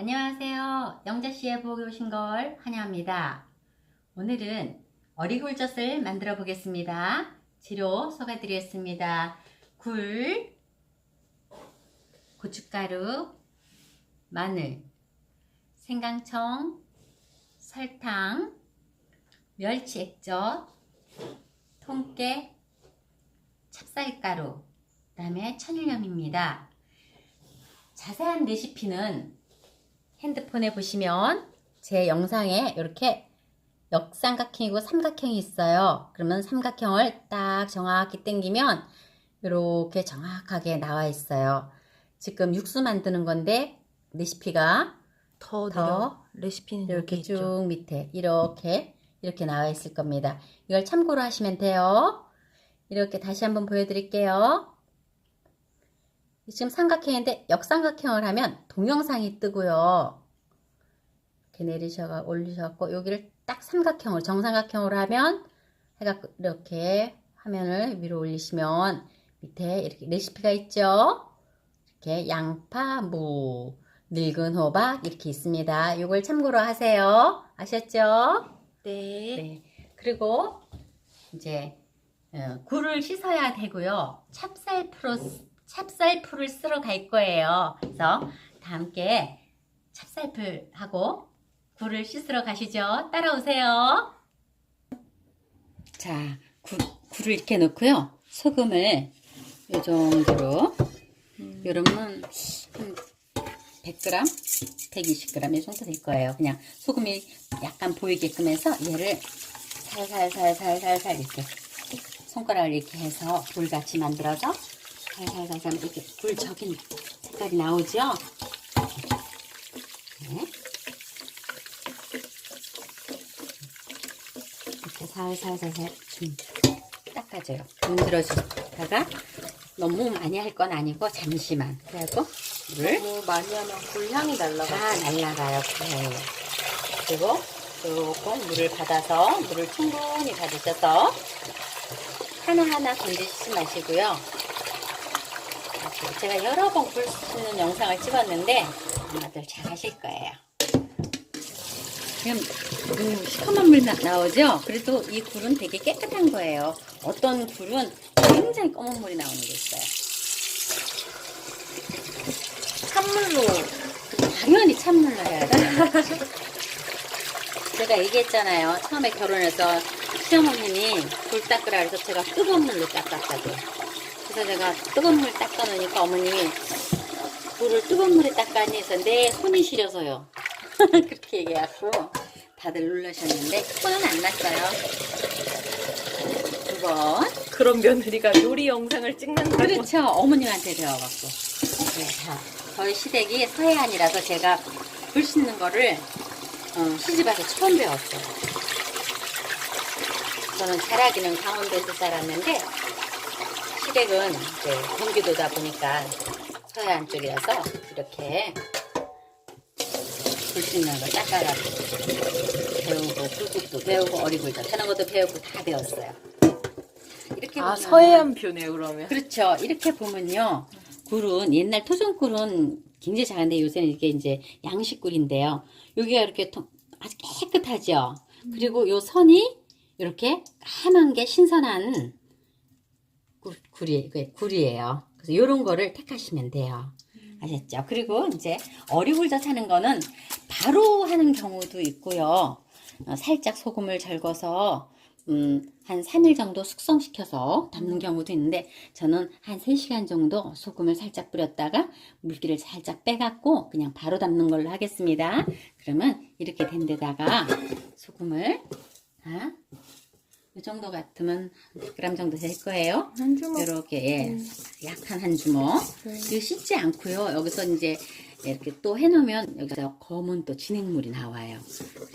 안녕하세요. 영자씨의 부엌에 오신 걸 환영합니다. 오늘은 어리굴젓을 만들어 보겠습니다. 재료 소개 드리겠습니다. 굴, 고춧가루, 마늘, 생강청, 설탕, 멸치 액젓, 통깨, 찹쌀가루, 그 다음에 천일염입니다. 자세한 레시피는 핸드폰에 보시면 제 영상에 이렇게 역삼각형이고 삼각형이 있어요. 그러면 삼각형을 딱 정확히 당기면 이렇게 정확하게 나와 있어요. 지금 육수 만드는 건데 레시피가 더, 더 레시피는 이렇게 쭉 있죠. 밑에 이렇게 이렇게 나와 있을 겁니다. 이걸 참고로 하시면 돼요. 이렇게 다시 한번 보여드릴게요. 지금 삼각형인데 역삼각형을 하면 동영상이 뜨고요. 이렇게 내리셔가 올리셔갖고 여기를 딱 삼각형으로 정삼각형으로 하면 해갖고 이렇게 화면을 위로 올리시면 밑에 이렇게 레시피가 있죠. 이렇게 양파, 무, 늙은 호박 이렇게 있습니다. 이걸 참고로 하세요. 아셨죠? 네. 네. 그리고 이제 어, 굴을 씻어야 되고요. 찹쌀풀을 찹쌀풀을 쓰러 갈 거예요. 그래서 다 함께 찹쌀풀하고 굴을 씻으러 가시죠. 따라오세요. 자, 굴, 굴을 이렇게 넣고요. 소금을 이 정도로 음. 여러분 한 100g, 120g 이 정도 될 거예요. 그냥 소금이 약간 보이게끔 해서 얘를 살살살살살살 이렇게 손가락을 이렇게 해서 불같이 만들어서 살살살살 이렇게 불적인 색깔이 나오죠? 네. 이렇게 살살살살 좀 닦아줘요. 문드러지다가 너무 많이 할 건 아니고 잠시만 그래갖고 물을 너무 많이 하면 굴향이 날라가. 다 날라가요. 네. 그리고 조금 물을 받아서 물을 충분히 받으셔서 하나하나 건지시지 마시고요. 제가 여러 번굴 씻는 영상을 찍었는데 아마들 잘 하실 거예요. 지금 음, 시커먼 물 나, 나오죠? 그래도 이 굴은 되게 깨끗한 거예요. 어떤 굴은 굉장히 검은 물이 나오는 게 있어요. 찬물로 당연히 찬물로 해야 돼요. 제가 얘기했잖아요. 처음에 결혼해서 시어머님이 굴 닦으라 그래서 제가 뜨거운 물로 닦았다고. 그래서 제가 뜨거운 물 닦아 놓으니까 어머님이 굴을 뜨거운 물에 닦아니 해서 내 손이 시려서요. 그렇게 얘기해갖고 다들 놀라셨는데 손은 안 났어요. 두 번. 그런 며느리가 요리 영상을 찍는다고. 그렇죠. 어머님한테 배워갖고. 네, 다. 저희 시댁이 서해안이라서 제가 굴 씻는 거를 어, 시집와서 처음 배웠어요. 저는 자라기는 강원도에서 살았는데 시댁은 이제 경기도다 보니까 서해안 쪽이라서 이렇게 굴 씻는 거 닦아가지고 배우고 굴국도 배우고 어리굴젓 하는 것도 배우고 다 배웠어요. 이렇게 아 보면 서해안 표네요 그러면. 그렇죠. 이렇게 보면요. 굴은 옛날 토종굴은 굉장히 작은데 요새는 이게 이제 양식굴인데요. 여기가 이렇게 통- 아주 깨끗하죠. 그리고 요 선이 이렇게 까만 게 신선한 굴, 굴이, 그 굴이에요. 그래서 요런 거를 택하시면 돼요. 아셨죠? 그리고 이제 어리굴젓 하는 거는 바로 하는 경우도 있고요. 어, 살짝 소금을 절거서 음, 한 3일 정도 숙성시켜서 담는 경우도 있는데 저는 한 3시간 정도 소금을 살짝 뿌렸다가 물기를 살짝 빼갖고 그냥 바로 담는 걸로 하겠습니다. 그러면 이렇게 된 데다가 소금을 아, 이 정도 같으면 100g 정도 될 거예요. 한 주먹. 이렇게 예, 약한 한 주먹. 이거 씻지 않고요. 여기서 이제 이렇게 또 해놓으면 여기서 검은 또 진액물이 나와요.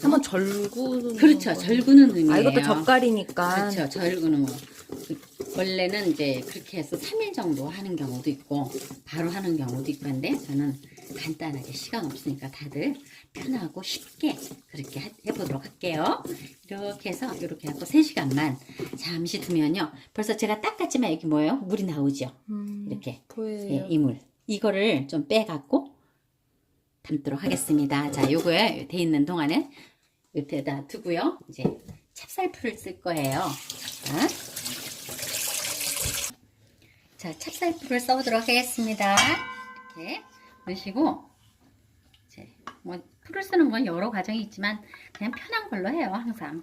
한번 절구. 그렇죠. 절구는 의미예요. 아 이것도 젓갈이니까. 그렇죠. 절구는 뭐 원래는 이제 그렇게 해서 3일 정도 하는 경우도 있고 바로 하는 경우도 있고 한데 저는 간단하게 시간 없으니까 다들 편하고 쉽게 그렇게 하- 해보도록 할게요. 이렇게 해서 이렇게 하고 3시간만 잠시 두면요. 벌써 제가 닦았지만 여기 뭐예요? 물이 나오죠. 음, 이렇게. 예, 이물 이거를 좀 빼갖고 담도록 하겠습니다. 자, 요거에 돼 있는 동안에 옆에다 두고요. 이제 찹쌀풀을 쓸 거예요. 자, 자 찹쌀풀을 써보도록 하겠습니다. 이렇게 넣으시고 이제 뭐 풀을 쓰는 건 여러 과정이 있지만 그냥 편한 걸로 해요, 항상.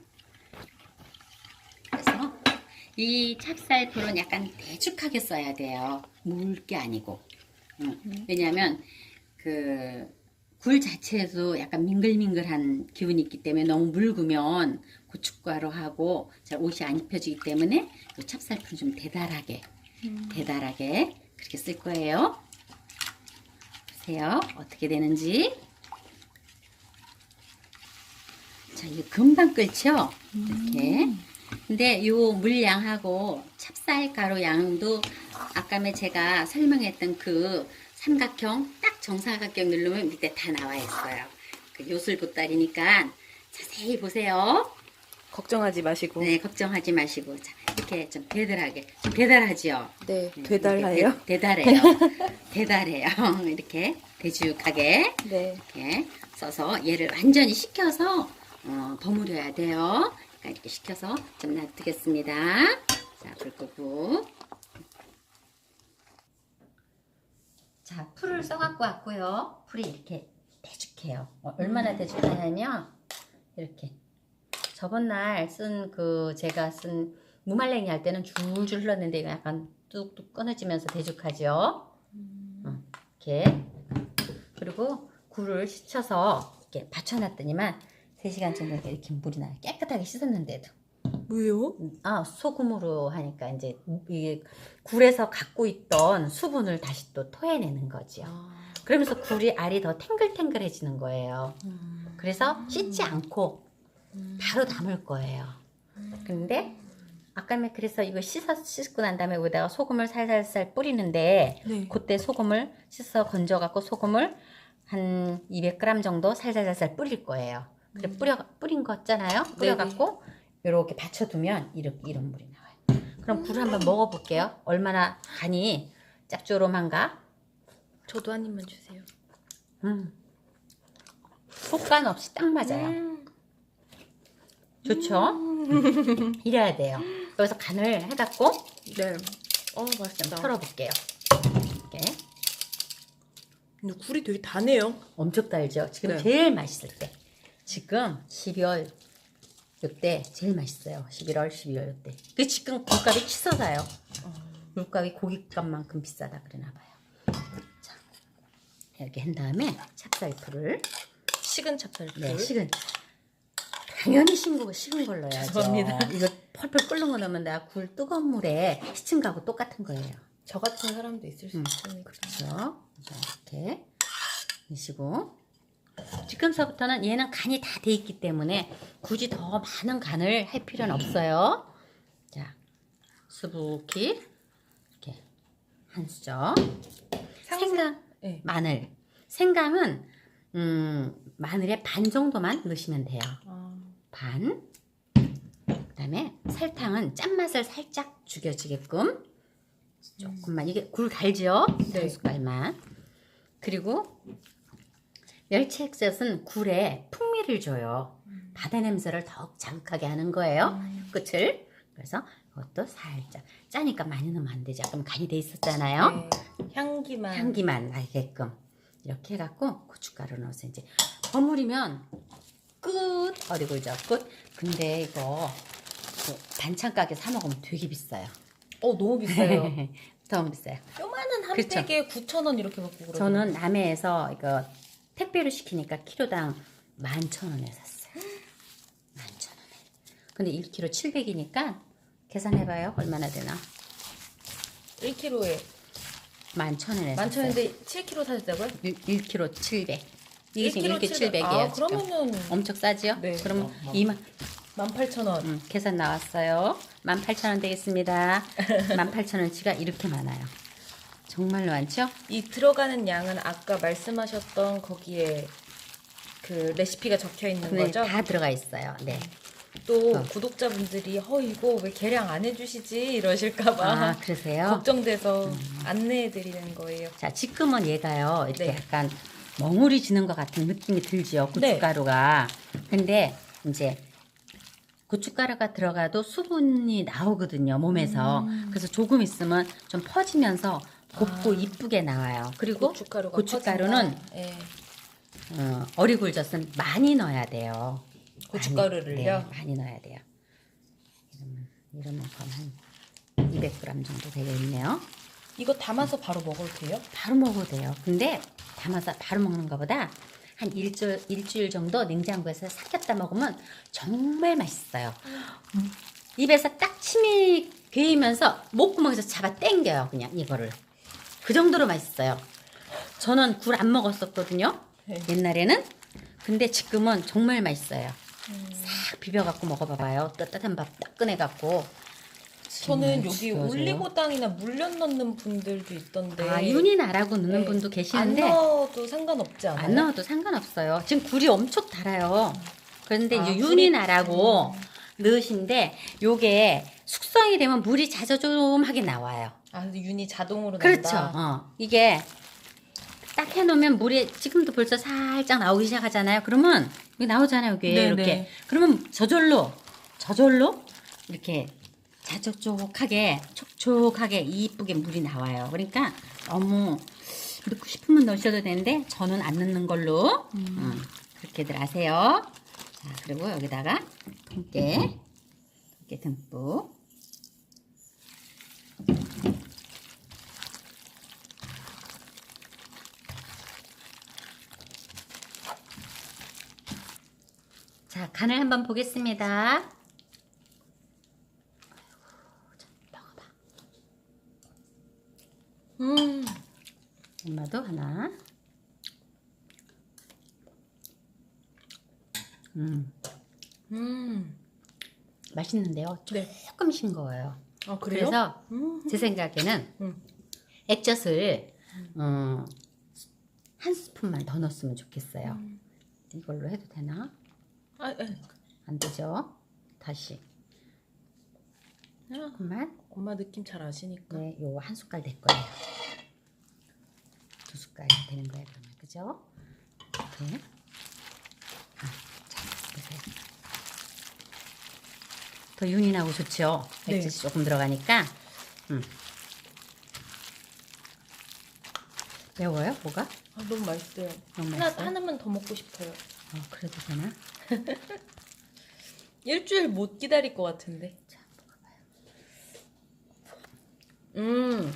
그래서 이 찹쌀풀은 약간 대죽하게 써야 돼요. 묽게 아니고. 응. 왜냐하면 그 굴 자체에도 약간 밍글밍글한 기운이 있기 때문에 너무 묽으면 고춧가루 하고 잘 옷이 안 입혀지기 때문에 이 찹쌀풀은 좀 대달하게 대달하게 그렇게 쓸 거예요. 보세요. 어떻게 되는지. 자, 이거 금방 끓죠? 이렇게. 근데 요 물량하고 찹쌀 가루 양도 아까 제가 설명했던 그 삼각형 딱 정사각형 누르면 밑에 다 나와 있어요. 그 요술 보따리니까 자세히 보세요. 걱정하지 마시고. 네, 걱정하지 마시고 자, 이렇게 좀 대달하게 좀 대달하지요. 네, 네, 되달라요? 이렇게 대, 대달해요. 대달해요. 이렇게 대죽하게 네. 이렇게 써서 얘를 완전히 식혀서 어, 버무려야 돼요. 그러니까 이렇게 식혀서 좀 놔두겠습니다. 자, 불 끄고. 자, 풀을 써갖고 왔고요. 풀이 이렇게 대죽해요. 어, 얼마나 대죽하냐면 이렇게 저번 날 쓴 그 제가 쓴 무말랭이 할 때는 줄줄 흘렀는데 약간 뚝뚝 끊어지면서 대죽하죠. 어, 이렇게 그리고 굴을 씻혀서 이렇게 받쳐놨더니만 3시간 정도 이렇게 물이 나요. 깨끗하게 씻었는데도. 왜요? 아, 소금으로 하니까 이제 이 굴에서 갖고 있던 수분을 다시 또 토해내는 거죠. 그러면서 굴이 알이 더 탱글탱글해지는 거예요. 그래서 씻지 않고 바로 담을 거예요. 근데 아까 그래서 이거 씻어 씻고 난 다음에 여기다가 소금을 살살살 뿌리는데 네. 그때 소금을 씻어 건져 갖고 소금을 한 200g 정도 살살살살 뿌릴 거예요. 그래 뿌려 뿌린 거 있잖아요. 뿌려 갖고 이렇게 받쳐두면 이렇게 이런 물이 나와요. 그럼 굴 한번 먹어볼게요. 얼마나 간이 짭조름한가? 저도 한 입만 주세요. 음. 속간 없이 딱 맞아요. 음. 좋죠? 이래야 돼요. 여기서 간을 해갖고 네. 어, 좀 맛있다. 털어볼게요. 이렇게 근데 굴이 되게 다네요. 엄청 달죠? 지금 네. 제일 맛있을 때. 지금 12월 요때 제일 맛있어요. 11월, 12월 요때. 그 지금 굴값이 치솟아요. 물값이 고깃값만큼 비싸다 그러나 봐요. 자, 이렇게 한 다음에 찹쌀풀을 식은 찹쌀풀. 네, 식은 당연히 싱거 식은 걸로 해야죠. 죄송합니다. 이거 펄펄 끓는 거 넣으면 내가 굴 뜨거운 물에 시친 거하고 똑같은 거예요. 저 같은 사람도 있을 수 음, 있으니까. 그렇죠. 자, 이렇게 넣으시고 지금서부터는 얘는 간이 다 돼 있기 때문에 굳이 더 많은 간을 할 필요는 없어요. 자, 수북히 이렇게 한 수저. 생강, 네. 마늘. 생강은 음, 마늘의 반 정도만 넣으시면 돼요. 아, 반. 그다음에 설탕은 짠맛을 살짝 죽여주게끔 조금만 이게 굴 달죠? 네. 한 숟갈만. 그리고 멸치 액젓은 굴에 풍미를 줘요. 바다 냄새를 더욱 자극하게 하는 거예요. 끝을. 그래서 이것도 살짝 짜니까 많이 넣으면 안 되죠. 그럼 간이 돼 있었잖아요. 네. 향기만. 향기만 나게끔 이렇게 해갖고 고춧가루 넣어서 이제 버무리면 끝 어리고죠 끝 근데 이거 그 반찬 가게 사 먹으면 되게 비싸요 어, 너무 비싸요. 너무 비싸요 요만한 한 그쵸. 팩에 9,000원 이렇게 받고 그러더라고요. 저는 남해에서 이거 택배로 시키니까 키로당 11,000원에 샀어요 11,000원에 근데 1kg 700이니까 계산해봐요 얼마나 되나 1kg에 11,000원에 샀어요 11,000원인데 7kg 사셨다고요? 1, kg 700 이게 지금 1kg 700. 700이에요 아, 그러면은 엄청 싸지요? 네. 그러면 2만 18,000원. 음, 계산 나왔어요. 18,000원 되겠습니다. 18,000원치가 이렇게 많아요. 정말로 많죠? 이 들어가는 양은 아까 말씀하셨던 거기에 그 레시피가 적혀 있는 네, 거죠? 다 들어가 있어요. 네. 또 어. 구독자분들이 어 이거 왜 계량 안 해주시지 이러실까봐 아, 그러세요? 걱정돼서 안내해 드리는 거예요. 자, 지금은 얘가요. 이렇게 네. 약간 멍울이 지는 것 같은 느낌이 들지요. 네. 고춧가루가. 근데 이제 고춧가루가 들어가도 수분이 나오거든요. 몸에서. 음. 그래서 조금 있으면 좀 퍼지면서 곱고 아. 이쁘게 나와요. 그리고 고춧가루가 고춧가루는 퍼진다. 예. 어, 어리굴젓은 많이 넣어야 돼요. 고춧가루를요? 많이, 네, 많이 넣어야 돼요. 이러면 이러만큼 한 200g 정도 되겠네요. 이거 담아서 바로 먹어도 돼요? 바로 먹어도 돼요. 근데 담아서 바로 먹는 것보다 한 일주일, 일주일 정도 냉장고에서 삭혔다 먹으면 정말 맛있어요. 음. 입에서 딱 침이 괴이면서 목구멍에서 잡아 당겨요. 그냥 이거를. 그 정도로 맛있어요. 저는 굴 안 먹었었거든요. 네. 옛날에는. 근데 지금은 정말 맛있어요. 싹 비벼갖고 먹어봐봐요. 따뜻한 밥딱 꺼내갖고. 저는 여기. 올리고당이나 물엿 넣는 분들도 있던데 아, 윤이 나라고 넣는 네. 분도 안 계시는데 넣어도 상관없지 않아요? 안 넣어도 상관없어요. 지금 굴이 엄청 달아요. 그런데 아, 이제 굴이- 윤이 나라고 음. 넣으신데 요게 숙성이 되면 물이 자조좀하게 나와요. 아, 윤이 자동으로 그렇죠. 난다. 어. 이게 딱 해놓으면 물이 지금도 벌써 살짝 나오기 시작하잖아요. 그러면 여기 나오잖아요. 여기 네, 이렇게. 네. 그러면 저절로 저절로 이렇게 자족족하게 촉촉하게 이쁘게 물이 나와요. 그러니까 너무 넣고 싶으면 넣으셔도 되는데 저는 안 넣는 걸로 음, 그렇게들 아세요. 자 그리고 여기다가 통깨 통깨 듬뿍 자, 간을 한번 보겠습니다. 음. 엄마도 하나. 음, 음. 맛있는데요. 네. 조금 싱거워요. 아, 그래요? 그래서 음. 제 생각에는 음. 액젓을 어, 한 스푼만 더 넣었으면 좋겠어요. 음. 이걸로 해도 되나? 아, 아, 안 되죠? 다시 아, 조금만. 엄마 느낌 잘 아시니까. 네, 요거 한 숟갈 될 거예요. 두 숟갈 되는 거예요, 그러면. 그죠? 이렇게. 더 윤이 나고 좋죠? 네. 액젓이 조금 들어가니까. 음. 매워요, 뭐가? 아, 너무 맛있어요. 너무 하나, 맛있어요? 하나만 더 먹고 싶어요. 어, 그래도 되나? 일주일 못 기다릴 것 같은데. 자, 음.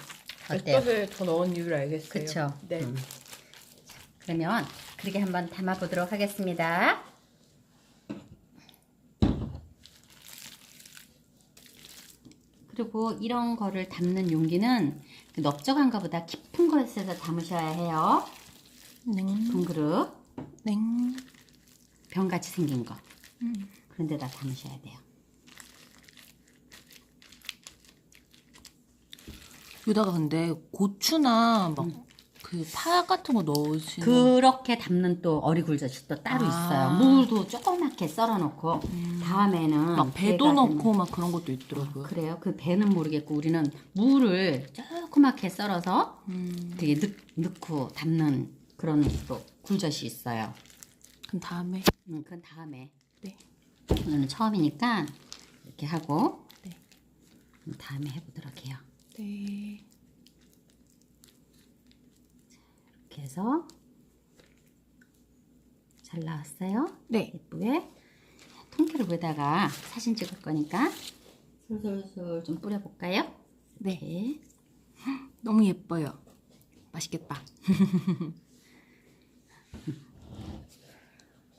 어때요? 액젓을 더 넣은 이유를 알겠어요. 그쵸? 네. 음. 자, 그러면 그렇게 한번 담아보도록 하겠습니다. 그리고 이런 거를 담는 용기는 그 넓적한 것보다 깊은 것에서 담으셔야 해요. 냉. 큰 그릇, 냉. 병같이 생긴 거. 음. 그런 데다 담으셔야 돼요. 여기다가 근데 고추나 막 그 파 같은 거 넣으시는 그렇게 담는 또 어리굴젓이 또 따로 아. 있어요. 물도 조그맣게 썰어놓고 다음에는 막 배도 배가 넣고 막 그런 것도 있더라고요. 그래요? 그 배는 모르겠고 우리는 물을 조그맣게 썰어서 음, 되게 넣, 넣고 담는 그런 또 굴젓이 있어요. 그럼 다음에 음, 그건 다음에. 네. 오늘은 처음이니까 이렇게 하고 네. 다음에 해보도록 해요. 네. 이렇게 해서 잘 나왔어요? 네. 예쁘게 통깨를 위에다가 사진 찍을 거니까 솔솔솔 좀 뿌려볼까요? 네. 이렇게. 너무 예뻐요. 맛있겠다.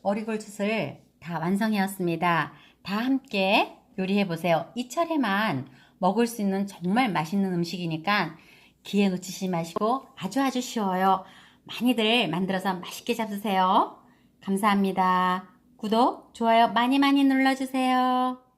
어리굴젓을 다 완성해왔습니다. 다 함께 요리해 보세요. 이 차례만 먹을 수 있는 정말 맛있는 음식이니까 기회 놓치지 마시고 아주 아주 쉬워요. 많이들 만들어서 맛있게 잡수세요. 감사합니다. 구독, 좋아요 많이 많이 눌러주세요.